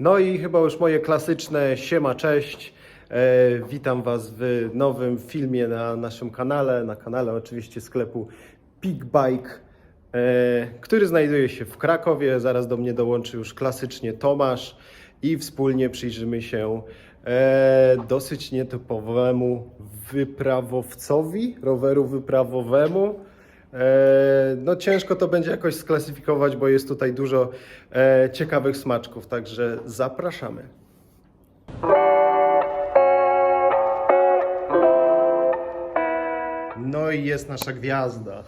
No i chyba już moje klasyczne siema, cześć. E, witam Was w nowym filmie na naszym kanale, na kanale oczywiście sklepu Peak Bike, e, który znajduje się w Krakowie. Zaraz do mnie dołączy już klasycznie Tomasz i wspólnie przyjrzymy się e, dosyć nietypowemu wyprawowcowi, roweru wyprawowemu. E, No ciężko to będzie jakoś sklasyfikować, bo jest tutaj dużo e, ciekawych smaczków, także zapraszamy. No i jest nasza gwiazda.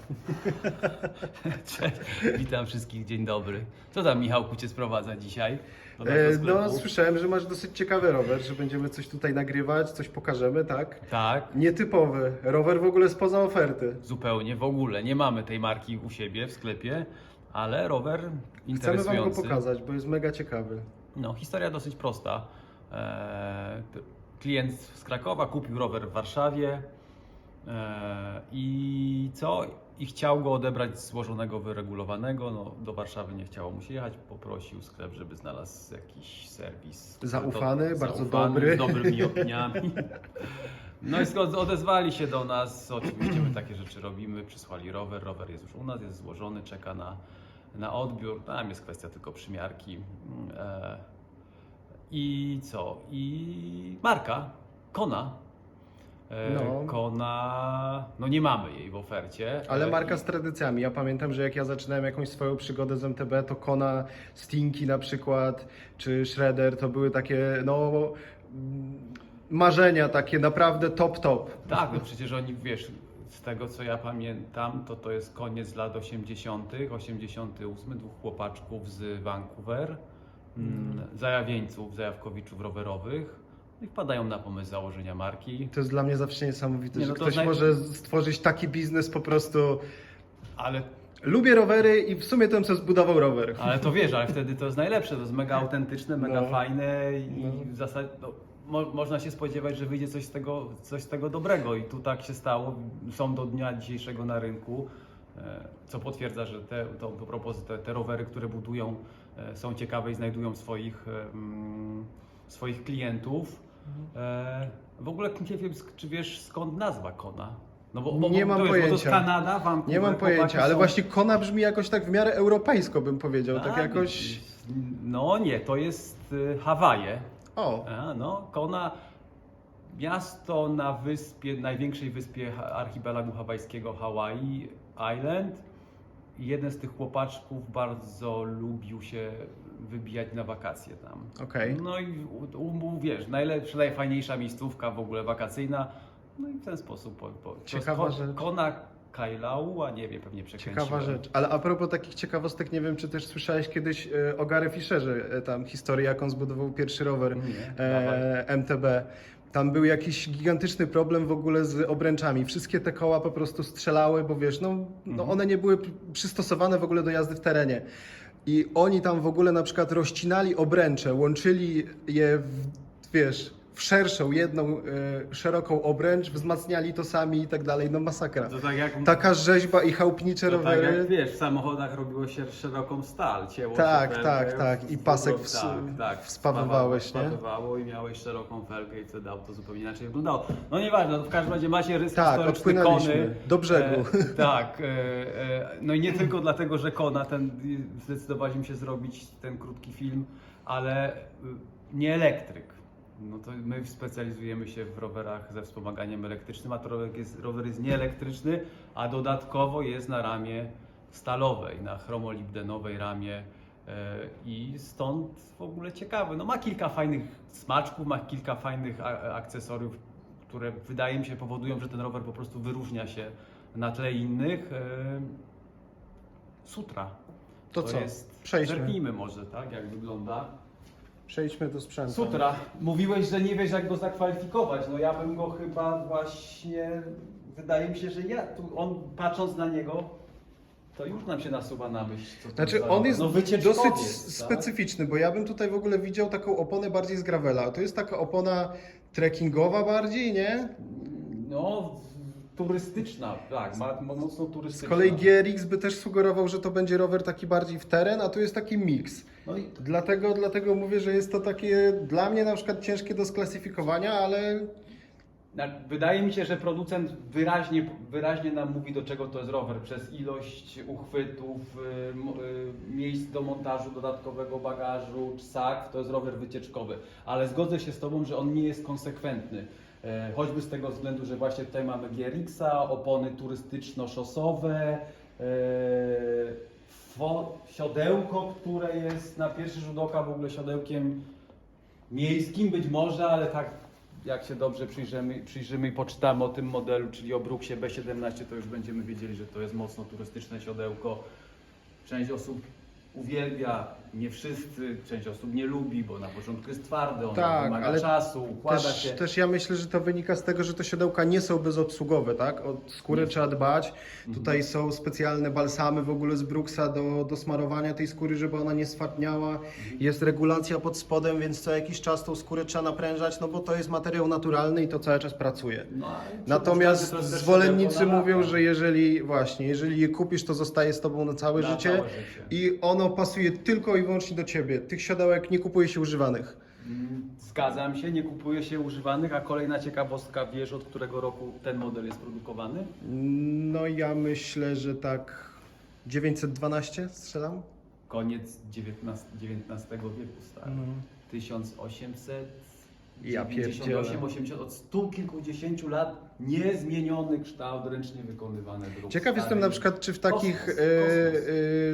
Cześć, witam wszystkich, dzień dobry. Co tam Michałku Cię sprowadza dzisiaj? Do E? No słyszałem, że masz dosyć ciekawy rower, że będziemy coś tutaj nagrywać, coś pokażemy, tak? Tak, Nietypowy, rower w ogóle spoza oferty. zupełnie, w ogóle. Nie mamy tej marki u siebie w sklepie, ale rower Chcemy interesujący. Wam go pokazać, bo jest mega ciekawy. No, historia dosyć prosta. Eee, t- klient z Krakowa kupił rower w Warszawie eee, i co? I chciał go odebrać złożonego, wyregulowanego. No, do Warszawy nie chciało mu się jechać. Poprosił sklep, żeby znalazł jakiś serwis. Zaufany, To- bardzo zaufany, dobry. Z dobrymi opiniami. No i skąd odezwali się do nas, oczywiście my takie rzeczy robimy, przysłali rower, rower jest już u nas, jest złożony, czeka na, na odbiór, tam jest kwestia tylko przymiarki. E, I co? I marka, Kona. E, No. Kona, no nie mamy jej w ofercie. Ale marka z tradycjami. Ja pamiętam, że jak ja zaczynałem jakąś swoją przygodę z MTB, to Kona, Stinky na przykład, czy Shredder, to były takie, no, mm, marzenia takie naprawdę top, top. Tak, no przecież oni, wiesz, z tego co ja pamiętam, to to jest koniec lat 80., 88, dwóch chłopaczków z Vancouver, mm. zajawieńców, zajawkowiczów rowerowych. I wpadają na pomysł założenia marki, To jest dla mnie zawsze niesamowite, Nie, że no to ktoś naj- może stworzyć taki biznes po prostu. ale, Lubię rowery i w sumie to bym sobie zbudował rower. ale to wiesz, ale wtedy to jest najlepsze, to jest mega autentyczne, mega No. fajne i No. w zasadzie no, mo, można się spodziewać, że wyjdzie coś z, tego, coś z tego dobrego i tu tak się stało, są do dnia dzisiejszego na rynku, e, co potwierdza, że te, to, to propos, te, te rowery, które budują e, są ciekawe i znajdują swoich, e, mm, swoich klientów. E, W ogóle nie wiem, sk- czy wiesz skąd nazwa Kona? No bo, bo, Nie bo mam to jest, Bo to jest pojęcia. Kanada, Vancouver, Nie mam chłopaki pojęcia, ale są- właśnie Kona brzmi jakoś tak w miarę europejsko, bym powiedział. Tak A, jakoś. No nie, to jest y, Hawaje. O, A, no, Kona, miasto na wyspie, największej wyspie ha- archipelagu hawajskiego Hawaii Island. Jeden z tych chłopaczków bardzo lubił się wybijać na wakacje tam. okej. No i u- u- wiesz, najlepsza, najfajniejsza miejscówka w ogóle wakacyjna. No i w ten sposób. Po, po, Ciekawa ko- rzecz. Kona Kailaua, nie wiem, pewnie przekręciłem. Ciekawa rzecz. Ale a propos takich ciekawostek, nie wiem, czy też słyszałeś kiedyś e, o Gary Fisherze, e, tam historię, jak on zbudował pierwszy rower Nie, e, MTB. Tam był jakiś gigantyczny problem w ogóle z obręczami. Wszystkie te koła po prostu strzelały, bo wiesz, no, no Mhm. one nie były przystosowane w ogóle do jazdy w terenie. I oni tam w ogóle na przykład rozcinali obręcze, łączyli je w, wiesz, w szerszą, jedną e, szeroką obręcz, wzmacniali to sami i tak dalej. No masakra. To tak jak Taka rzeźba i chałupnicze To tak rowery. jak wiesz, w samochodach robiło się szeroką stal, cięło Tak, się tak, felgę, tak. I w- pasek w- ws- tak, tak, wspawywałeś, nie? Spawywało i miałeś szeroką felgę i wtedy auto zupełnie inaczej wyglądało. No nieważne, no w każdym razie macie rys Tak, historyczny odpłynęliśmy Kony. do brzegu. E, tak, e, e, no i nie tylko dlatego, że Kona, ten, zdecydowaliśmy się zrobić ten krótki film, ale e, nie elektryk. No to my specjalizujemy się w rowerach ze wspomaganiem elektrycznym, a to rower jest, rower jest nieelektryczny, a dodatkowo jest na ramie stalowej, na chromolibdenowej ramie e, i stąd w ogóle ciekawy. No ma kilka fajnych smaczków, ma kilka fajnych akcesoriów, które wydaje mi się powodują, że ten rower po prostu wyróżnia się na tle innych. E, Sutra. To co? Jest, Przejdźmy. Zerknijmy może, tak, jak wygląda. Przejdźmy do sprzętu. Sutra. Mówiłeś, że nie wiesz jak go zakwalifikować. No ja bym go chyba właśnie. Wydaje mi się, że ja tu on patrząc na niego, to już nam się nasuwa na myśl. Co to Znaczy za- on jest no, wycieczkowiec, dosyć tak? specyficzny, bo ja bym tutaj w ogóle widział taką oponę bardziej z gravela. To jest taka opona trekkingowa bardziej, nie? No, turystyczna, tak, ma, ma mocno Z turystyczna. kolei GRX by też sugerował, że to będzie rower taki bardziej w teren, a tu jest taki miks. No i Dlatego, dlatego mówię, że jest to takie dla mnie na przykład ciężkie do sklasyfikowania, ale Wydaje mi się, że producent wyraźnie, wyraźnie nam mówi, do czego to jest rower, przez ilość uchwytów, y, y, miejsc do montażu dodatkowego bagażu, czy sak, to jest rower wycieczkowy. Ale zgodzę się z Tobą, że on nie jest konsekwentny. E, Choćby z tego względu, że właśnie tutaj mamy GRX-a, opony turystyczno-szosowe, e, siodełko, które jest na pierwszy rzut oka w ogóle siodełkiem miejskim być może, ale tak jak się dobrze przyjrzymy, przyjrzymy i poczytamy o tym modelu, czyli o Brooksie B17, to już będziemy wiedzieli, że to jest mocno turystyczne siodełko. Część osób uwielbia, nie wszyscy, część osób nie lubi, bo na początku jest twarde, ono Tak, wymaga ale czasu, układa też, się. też ja myślę, że to wynika z tego, że te siodełka nie są bezobsługowe, tak? O skórę trzeba dbać. Mhm. Tutaj są specjalne balsamy w ogóle z Brooksa do, do smarowania tej skóry, żeby ona nie sfatniała. Mhm. Jest regulacja pod spodem, więc co jakiś czas tą skórę trzeba naprężać, no bo to jest materiał naturalny i to cały czas pracuje. No, ale Natomiast to jest też zwolennicy na mówią, lata. że jeżeli właśnie, jeżeli je kupisz, to zostaje z tobą na całe Na życie całe życie. i ono pasuje tylko i wyłącznie do ciebie. Tych siodełek nie kupuje się używanych. Zgadzam się, nie kupuje się używanych, a kolejna ciekawostka, wiesz od którego roku ten model jest produkowany? No ja myślę, że tak 912 strzelam. Koniec XIX, XIX wieku, stary. 1800. Ja 98, pierdzielę. 80, od stu kilkudziesięciu lat niezmieniony kształt, ręcznie wykonywany druk. Ciekaw jestem na przykład, czy w takich, Kosmos, e, kosmos.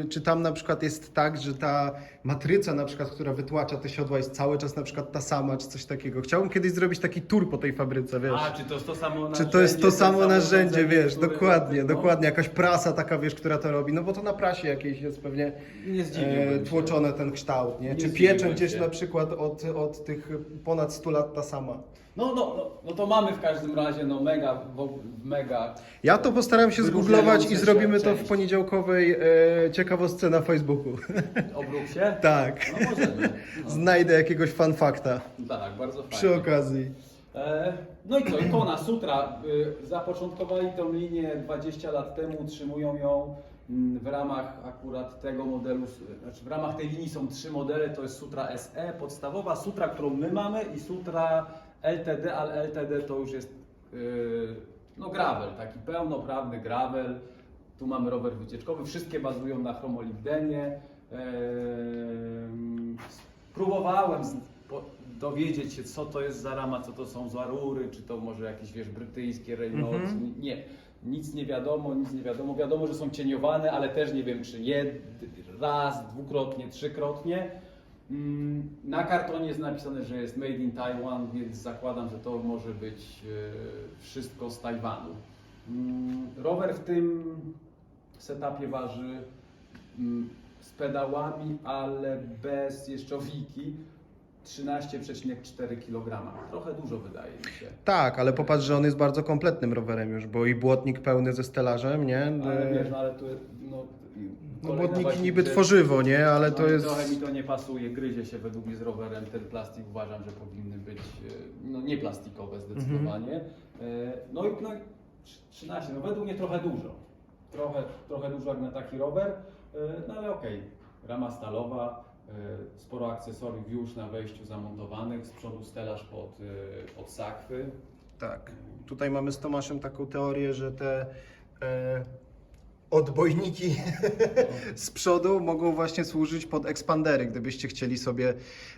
e, czy tam na przykład jest tak, że ta matryca na przykład, która wytłacza te siodła jest cały czas na przykład ta sama, czy coś takiego. Chciałbym kiedyś zrobić taki tour po tej fabryce, wiesz. A, czy to jest to samo Czy narzędzie? to jest to samo sam narzędzie, wiesz, dokładnie, no, dokładnie, jakaś prasa taka, wiesz, która to robi, no bo to na prasie jakiejś jest pewnie e, tłoczone ten kształt, nie? Nie Czy jest się. na przykład od, od tych ponad 100 lat ta sama. No, no, no, no to mamy w każdym razie no mega, wo- mega. Ja to postaram się zgooglować i Wyróżniające się zrobimy to w poniedziałkowej e, ciekawostce na Facebooku. O Brooksie? tak. No możemy. No. Znajdę jakiegoś fan fakta Tak, bardzo fajnie. przy okazji. E, No i co, ikona Sutra. y, Zapoczątkowali tą linię 20 lat temu, utrzymują ją mm, w ramach akurat tego modelu, s- znaczy w ramach tej linii są trzy modele, to jest Sutra SE, podstawowa Sutra, którą my mamy i Sutra LTD, ale LTD to już jest y, no gravel, taki pełnoprawny gravel. Tu mamy rower wycieczkowy, wszystkie bazują na chromolibdenie. Ehm, Próbowałem z, po, dowiedzieć się, co to jest za rama, co to są za rury, czy to może jakieś, wiesz, brytyjskie Reynolds. Mhm. Nie, nic nie wiadomo, nic nie wiadomo. Wiadomo, że są cieniowane, ale też nie wiem, czy jed, raz, dwukrotnie, trzykrotnie. Mm, Na kartonie jest napisane, że jest made in Taiwan, więc zakładam, że to może być e, wszystko z Tajwanu. Mm, Rower w tym setupie waży mm, z pedałami, ale bez jeszczowiki 13,4 kg. Trochę dużo wydaje mi się. Tak, ale popatrz, że on jest bardzo kompletnym rowerem już, bo i błotnik pełny ze stelażem, nie? Ale E, wiesz, no, ale tu no, No błotniki właśnie niby tworzywo, nie? Ale to jest... Trochę mi to nie pasuje, gryzie się według mnie z rowerem. Ten plastik uważam, że powinny być e, no, nie plastikowe zdecydowanie. E, No i no, i 13, no według mnie trochę dużo. Trochę, trochę dużo jak na taki rower, e, no ale okej. Rama stalowa, e, sporo akcesoriów już na wejściu zamontowanych, z przodu stelaż pod, e, pod sakwy. Tak. Tutaj mamy z Tomaszem taką teorię, że te e, odbojniki z przodu mogą właśnie służyć pod ekspandery. Gdybyście chcieli sobie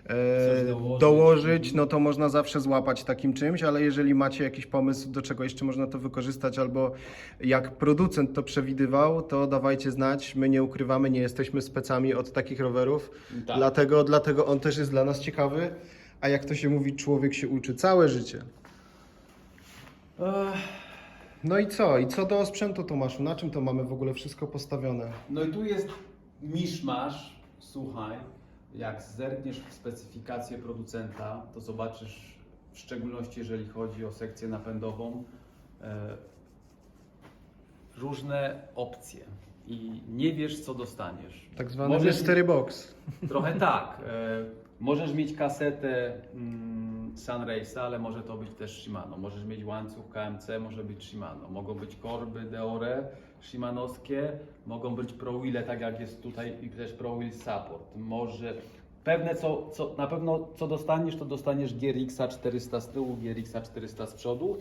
e, dołożyć. dołożyć, no to można zawsze złapać takim czymś, ale jeżeli macie jakiś pomysł, do czego jeszcze można to wykorzystać, albo jak producent to przewidywał, to dawajcie znać. My nie ukrywamy, nie jesteśmy specami od takich rowerów, Tak. dlatego, dlatego on też jest dla nas ciekawy. A jak to się mówi, człowiek się uczy całe życie. Ech. No i co? I co do sprzętu, Tomaszu? Na czym to mamy w ogóle wszystko postawione? No i tu jest miszmasz, słuchaj, jak zerkniesz w specyfikację producenta, to zobaczysz, w szczególności jeżeli chodzi o sekcję napędową, e, różne opcje i nie wiesz, co dostaniesz. Tak zwany Możesz- mystery box. Trochę tak. E, możesz mieć kasetę mm, Sunrace'a, ale może to być też Shimano. Możesz mieć łańcuch KMC, może być Shimano. Mogą być korby Deore Shimanowskie, mogą być Pro Wheele, tak jak jest tutaj i też Pro Wheel Support. Może pewne co, co na pewno co dostaniesz, to dostaniesz GRX-a 400 z tyłu, GRX-a 400 z przodu.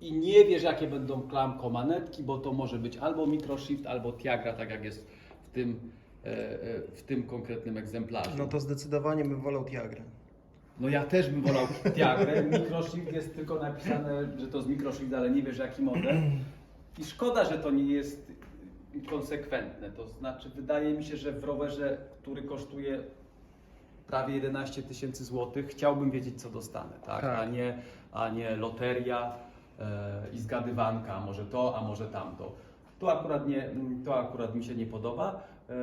I nie wiesz jakie będą klamko manetki, bo to może być albo Microshift, albo Tiagra, tak jak jest w tym, e, e, w tym konkretnym egzemplarzu. No to zdecydowanie bym wolał Tiagrę. No ja też bym wolał Tiagrę. Microshift jest tylko napisane, że to z Microshift, ale nie wiesz jaki model. I szkoda, że to nie jest konsekwentne. To znaczy, wydaje mi się, że w rowerze, który kosztuje prawie 11 tysięcy złotych, chciałbym wiedzieć, co dostanę, tak? Tak. A, nie, a nie loteria e, i zgadywanka, a może to, a może tamto. To akurat, nie, to akurat mi się nie podoba. E,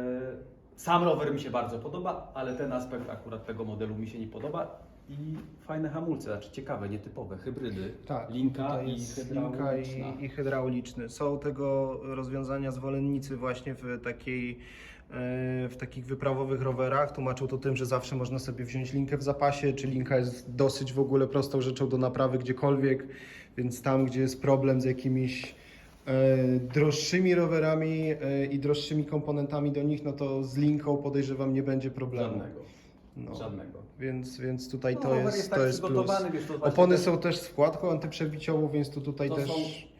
sam rower mi się bardzo podoba, ale ten aspekt akurat tego modelu mi się nie podoba. I fajne hamulce, znaczy ciekawe, nietypowe, hybrydy. Tak, linka i linka i, i hydrauliczny. Są tego rozwiązania zwolennicy właśnie w takiej e, w takich wyprawowych rowerach. Tłumaczą to tym, że zawsze można sobie wziąć linkę w zapasie, czy linka jest dosyć w ogóle prostą rzeczą do naprawy gdziekolwiek, więc tam, gdzie jest problem z jakimiś droższymi rowerami e, i droższymi komponentami do nich, no to z linką podejrzewam nie będzie problemu. Żadnego. No. Żadnego. Więc, więc tutaj No, to jest, jest to tak jest plus. wiesz, to Opony są też z wkładką antyprzebiciową, więc tu tutaj to też... są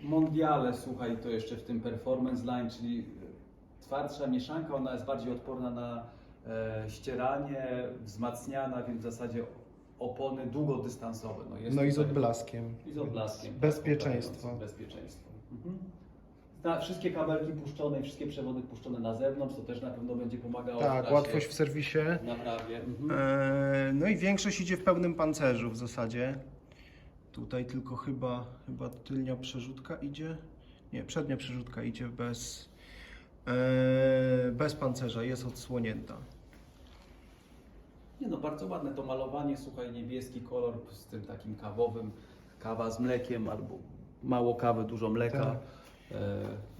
mondiale, słuchaj, to jeszcze w tym performance line, czyli twardsza mieszanka, ona jest bardziej odporna na e, ścieranie, wzmacniana, więc w zasadzie opony długodystansowe. No, jest No i z odblaskiem. I z odblaskiem. tak, Bezpieczeństwo. poprawający Bezpieczeństwo. Mhm. Wszystkie kabelki puszczone i wszystkie przewody puszczone na zewnątrz, to też na pewno będzie pomagało w Tak, trasie, łatwość w serwisie. naprawie. Mhm. Eee, No i większość idzie w pełnym pancerzu w zasadzie. Tutaj tylko chyba, chyba tylnia przerzutka idzie. Nie, przednia przerzutka idzie bez, eee, bez pancerza, jest odsłonięta. Nie no, bardzo ładne to malowanie, słuchaj, niebieski kolor z tym takim kawowym, kawa z mlekiem albo mało kawy, dużo mleka. Tak. E,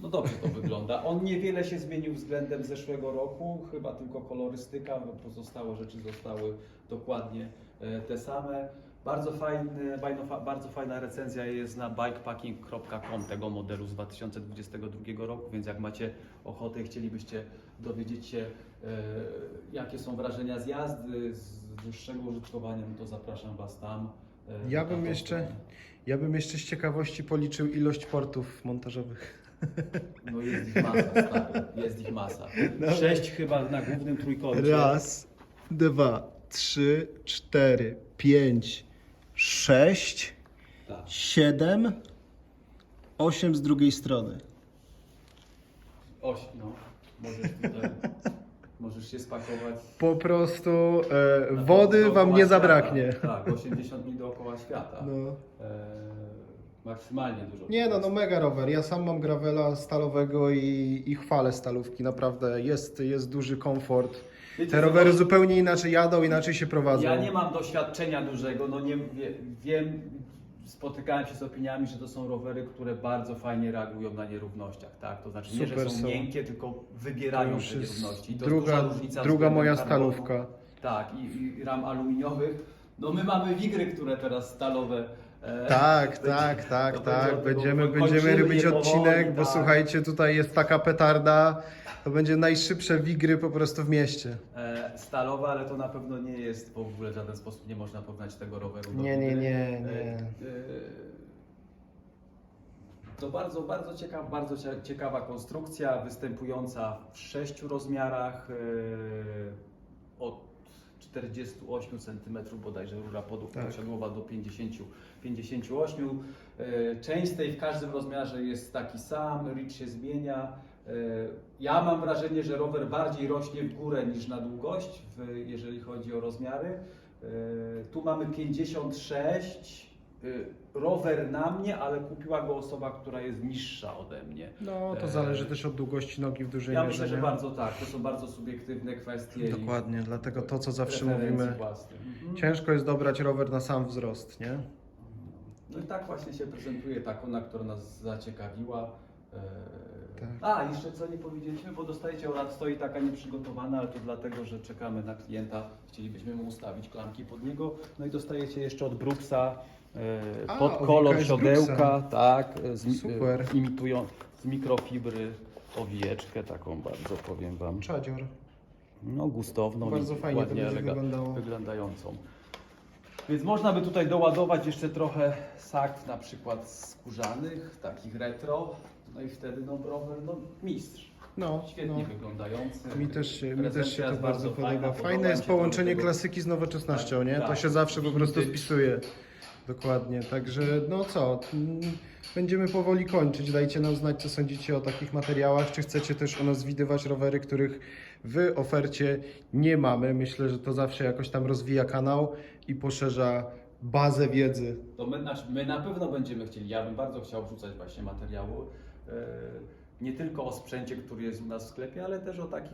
No dobrze to wygląda. On niewiele się zmienił względem zeszłego roku, chyba tylko kolorystyka, bo pozostałe rzeczy zostały dokładnie e, te same. Bardzo, fajny, bardzo fajna recenzja jest na bikepacking.com tego modelu z 2022 roku, więc jak macie ochotę i chcielibyście dowiedzieć się, e, jakie są wrażenia z jazdy, z dłuższego użytkowania, no to zapraszam Was tam. E, Ja bym jeszcze-. Ja bym jeszcze z ciekawości policzył ilość portów montażowych. No jest ich masa, stary. jest ich masa. Sześć chyba na głównym trójkącie. Raz, dwa, trzy, cztery, pięć, sześć, Tak. siedem, osiem z drugiej strony. Oś, no. Możesz tutaj, możesz się spakować. Po prostu e, na wody wam nie świata. zabraknie. Tak, 80 dni dookoła świata. No. E, maksymalnie dużo. Nie no, no mega rower. Ja sam mam gravela stalowego i, i chwalę stalówki. Naprawdę jest, jest duży komfort. Wiecie, Te co, rowery to- zupełnie inaczej jadą, inaczej się prowadzą. Ja nie mam doświadczenia dużego, no nie wie, wiem, spotykałem się z opiniami, że to są rowery, które bardzo fajnie reagują na nierównościach, tak? To znaczy nie, że Super są, są. miękkie, tylko To wybierają już te jest nierówności. I to druga, jest duża różnica druga względem moja stalówka. Tak, i, i ram aluminiowych. No my mamy wigry, które teraz stalowe. E, Tak, tak, tak, tak. będzie- Będziemy, będziemy robić odcinek, bo tak. słuchajcie, tutaj jest taka petarda. To będzie najszybsze wigry po prostu w mieście. E, Stalowe, ale to na pewno nie jest w ogóle w żaden sposób nie można porównać tego roweru do Nie, nie, wigry. nie, E, nie. e, To bardzo, bardzo, ciekawa, bardzo cia- ciekawa konstrukcja, występująca w sześciu rozmiarach, e, od 48 cm bodajże rura podów Tak. do 50, 58. E, Część tej w każdym rozmiarze jest taki sam, reach się zmienia. E, Ja mam wrażenie, że rower bardziej rośnie w górę niż na długość, jeżeli chodzi o rozmiary. E, Tu mamy 56. e, Rower na mnie, ale kupiła go osoba, która jest niższa ode mnie. No, to E, zależy też od długości nogi w dużej Ja mierze. myślę, że nie? bardzo tak. To są bardzo subiektywne kwestie. i Dokładnie, dlatego to, co zawsze mówimy, własnych. Mhm. ciężko jest dobrać rower na sam wzrost, nie? No i tak właśnie się prezentuje ta kona, która nas zaciekawiła. E, Tak. A, jeszcze co nie powiedzieliśmy, bo dostajecie oraz stoi taka nieprzygotowana, ale to dlatego, że czekamy na klienta. Chcielibyśmy mu ustawić klamki pod niego. No i dostajecie jeszcze od Brooksa e, A, pod kolor siodełka, Brooksa. tak, e, z, Super. E, imitują z mikrofibry owijeczkę, taką bardzo powiem Wam, Czadzior. no gustowną Bardzo i fajnie to ładnie będzie wyglądało. wyglądającą. Więc można by tutaj doładować jeszcze trochę sakt na przykład skórzanych, takich retro, no i wtedy no rower, no mistrz. No, Świetnie no. wyglądający. Mi też, się- mi też się to jest bardzo podoba. podoba Fajne mi jest się to połączenie klasyki z nowoczesnością, nie? Tak, To tak. się zawsze po prostu Vintage. spisuje. Dokładnie. Także no co, mm, będziemy powoli kończyć. Dajcie nam znać, co sądzicie o takich materiałach. Czy chcecie też u nas widywać rowery, których w ofercie nie mamy. Myślę, że to zawsze jakoś tam rozwija kanał i poszerza bazę wiedzy. To my, znaczy, my na pewno będziemy chcieli, ja bym bardzo chciał wrzucać właśnie materiału, e, nie tylko o sprzęcie, który jest u nas w sklepie, ale też o takich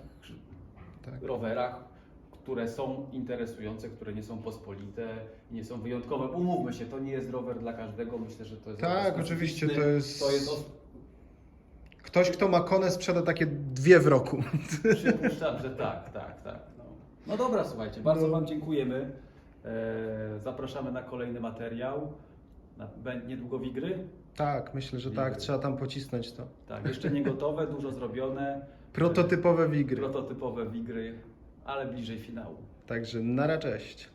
Tak. rowerach, które są interesujące, które nie są pospolite, nie są wyjątkowe. Umówmy się, to nie jest rower dla każdego, myślę, że to jest Tak, oczywiście, to jest- To jest os- Ktoś, kto ma konę, sprzeda takie dwie w roku. Przypuszczam, że tak, tak, tak. No, no dobra, słuchajcie, bardzo No. Wam dziękujemy. E, zapraszamy na kolejny materiał. Niedługo wigry? Tak, myślę, że tak. Trzeba tam pocisnąć to. Tak, jeszcze nie gotowe, dużo zrobione. Prototypowe wigry. Prototypowe wigry, ale bliżej finału. Także nara cześć.